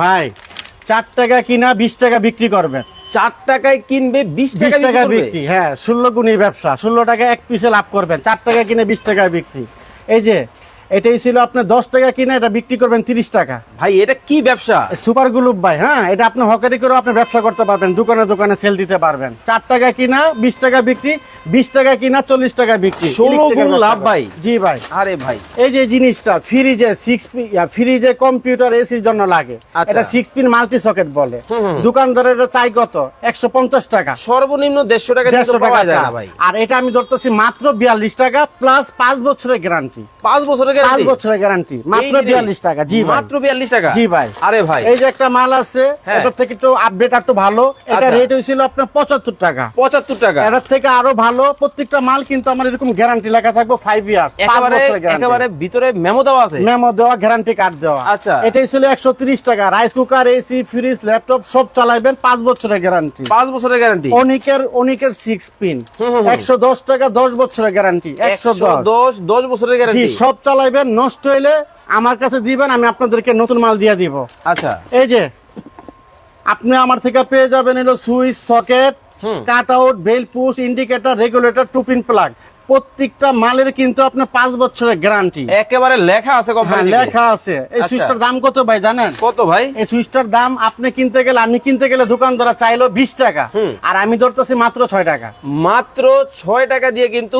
ভাই চার টাকা কিনা বিশ টাকা বিক্রি করবে। চার টাকায় কিনবে বিশ বিশ টাকা বিক্রি হ্যাঁ ষোলো গুণির ব্যবসা ষোলো টাকা এক পিসে লাভ করবেন চার টাকা কিনে বিশ টাকা বিক্রি। এই যে এটাই ছিল আপনার দশ টাকা কিনে এটা বিক্রি করবেন তিরিশ টাকা। ভাই এটা কি ব্যবসা? সুপার গ্লুপ ভাই হ্যাঁ এটা আপনি হকারি করেও আপনি ব্যবসা করতে পারবেন দোকানে দোকানে সেল দিতে পারবেন। চার টাকা কিনা বিশ টাকা বিক্রি বিশ টাকা কিনা চল্লিশ টাকা বিক্রি। 16 গুণ লাভ ভাই। জি ভাই। আরে ভাই। এই যে জিনিসটা ফ্রিজে সিক্স ফ্রিজে কম্পিউটার এসির জন্য লাগে। আচ্ছা। এটা সিক্স পিন মাল্টি সকেট বলে। দোকানদারের চাই কত? একশো পঞ্চাশ টাকা। সর্বনিম্ন দেড়শো টাকা দেড়শো টাকা যায় না ভাই। আর এটা আমি ধরতেছি মাত্র বিয়াল্লিশ টাকা প্লাস পাঁচ বছরের গ্যারান্টি পাঁচ বছরের পাঁচ গ্যারান্টি বছরের গ্যারান্টি মাত্র বিয়াল্লিশ টাকা জি ভাই। মাত্র বিয়াল্লিশ টাকা? জি ভাই। আরে ভাই। এই যে একটা মাল আছে। থেকে একটু আপডেট একটু ভালো। এটা। রেট হয়েছিল আপনার পঁচাত্তর টাকা। পঁচাত্তর টাকা? এটার থেকে আরও ভালো প্রত্যেকটা মাল কিন্তু আমার এরকম গ্যারান্টি লেখা থাকবে ফাইভ ইয়ার্স পাঁচ বছরের গ্যারান্টি একেবারে ভিতরে মেমো দেওয়া আছে? মেমো দেওয়া গ্যারান্টি কার্ড দেওয়া। আচ্ছা। এটাই ছিল একশো তিরিশ টাকা। Rice cooker AC fridge laptop সব চালাইবেন পাঁচ বছরের গ্যারান্টি পাঁচ বছরের গ্যারান্টি অনিকের অনিকের সিক্স পিন হুম, হুম, হুম। একশো দশ টাকা দশ বছরের গ্যারান্টি একশো দশ। দশ বছরের গ্যারান্টি সব চালাইবেন নষ্ট হইলে আমার কাছে দিবেন আমি আপনাদেরকে নতুন মাল দিয়ে দিব। আচ্ছা। এই যে আপনি আমার থেকে পেয়ে যাবেন এলো switch socket cutout cut out bell push indicator regulator two pin plug. প্রত্যেকটা মালের কিন্তু আপনার পাঁচ বছরের গ্যারান্টি একেবারে লেখা আছে হ্যাঁ কোম্পানি লেখা আছে। এই আচ্ছা। সুইচটার দাম কত ভাই জানেন? কত ভাই? এই সুইচটার দাম আপনি কিনতে গেলে আমি কিনতে গেলে দোকানদারা চাইলো বিশ টাকা। আর আমি ধরতেছি মাত্র ছয় টাকা। মাত্র ছয় টাকা দিয়ে কিন্তু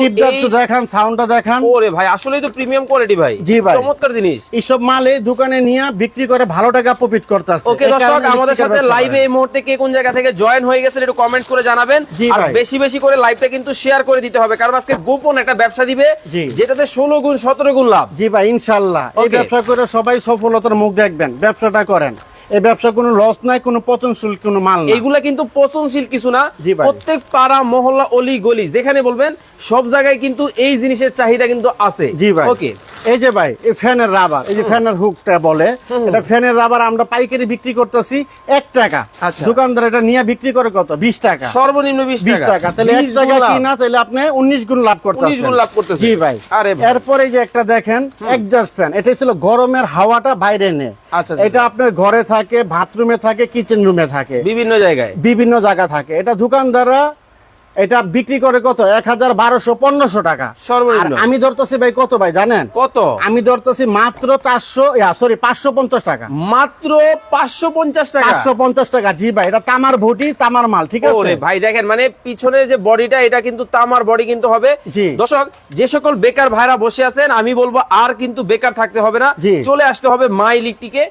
দেখান সাউন্ডটা দেখান। ওরে ভাই আসলেই তো প্রিমিয়াম কোয়ালিটি ভাই। জি ভাই। চমৎকার জিনিস। এইসব মাল দোকানে নিয়ে বিক্রি করে ভালো টাকা প্রফিট করতেছে। ওকে দর্শক আমাদের সাথে লাইভে এই মুহূর্তে কে কোন জায়গা থেকে জয়েন হয়ে গেছে একটু কমেন্ট করে জানাবেন। আর। বেশি বেশি করে লাইভটা কিন্তু শেয়ার করে দিতে হবে। কারণ আজকে গোপন একটা ব্যবসা দিবে যেটাতে ষোলো গুণ সতেরো গুণ লাভ। জি ভাই ইনশাল্লাহ এই ব্যবসা করে সবাই সফলতার মুখ দেখবেন ব্যবসাটা করেন। এই ব্যবসা কোনো লস নাই কোনো পচনশীল কোনো মাল এগুলা কিন্তু পচনশীল কিছু না। প্রত্যেক পাড়া মহল্লা অলি গলি যেখানে বলবেন সব জায়গায় কিন্তু এই জিনিসের চাহিদা কিন্তু আছে। জি ভাই। ওকে এই যে ভাই এই ফ্যানের রাবার এই যে ফ্যানের হুকটা বলে এটা ফ্যানের রাবার আমরা পাইকারি বিক্রি করতেছি এক টাকা। আচ্ছা। দোকানদার এটা নিয়ে বিক্রি করে কত? বিশ টাকা। সর্বনিম্ন বিশ টাকা। তাহলে এক টাকা লাভ। কিনা তাহলে আপনি উনিশ গুণ লাভ করতে 19 গুণ লাভ করতে জি ভাই। আরে এরপরে এই যে একটা দেখেন একজাস্ট ফ্যান। এটা ছিল গরমের হাওয়াটা বাইরে নে আচ্ছা, আচ্ছা। এটা আপনার ঘরে থাকে বাথরুমে থাকে কিচেন রুমে থাকে। বিভিন্ন জায়গায়। বিভিন্ন জায়গা থাকে। এটা দোকানদাররা এটা বিক্রি করে কত? এক হাজার বারোশো পনেরোশো টাকা। সর্বনিম্ন। আমি ধরতেছি ভাই কত ভাই জানেন? কত? আমি ধরতেছি মাত্র চারশো সরি পাঁচশো পঞ্চাশ টাকা। মাত্র পাঁচশো পঞ্চাশ টাকা? পাঁচশো পঞ্চাশ টাকা জি ভাই এটা তামার ভুটি তামার মাল ঠিক আছে? ভাই দেখেন মানে পিছনের যে বডিটা এটা কিন্তু তামার বডি কিন্তু হবে। জি। দর্শক যে সকল বেকার ভাইরা বসে আছেন আমি বলব আর কিন্তু বেকার থাকতে হবে না। চলে আসতে হবে মা ইলেকট্রিকে